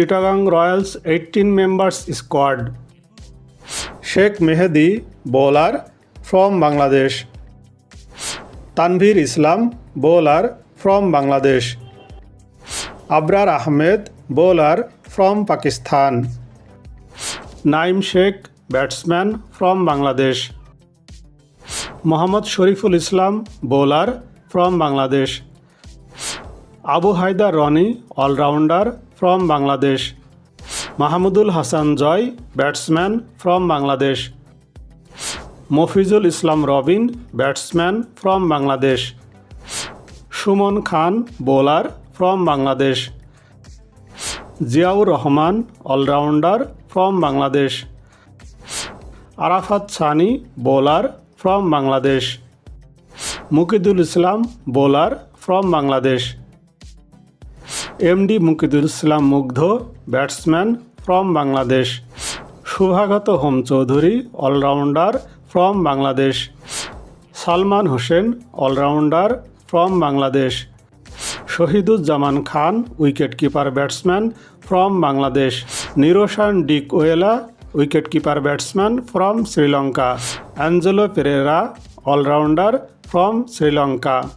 Chittagong Royals 18 members squad. Sheikh Mehdi, bowler from Bangladesh. Tanvir Islam, bowler from Bangladesh. Abrar Ahmed, bowler from Pakistan. Naim Sheikh, batsman from Bangladesh. Mohammad Shariful Islam, bowler from Bangladesh. Abu Haider Rony allrounder from Bangladesh Mahmudul Hasan Joy batsman from Bangladesh Mofizul Islam Robin batsman from Bangladesh Sumon Khan bowler from Bangladesh Ziaur Rahman allrounder from Bangladesh Arafat Sunny bowler from Bangladesh Mukidul Islam bowler from Bangladesh MD Mukidul Islam Mugdho batsman from Bangladesh Shuvagata Hom Chowdhury allrounder from Bangladesh Salman Hossain allrounder from Bangladesh Shahiduzzaman Khan wicketkeeper batsman from Bangladesh Niroshan Dickwella wicketkeeper batsman from Sri Lanka Angelo Perera allrounder from Sri Lanka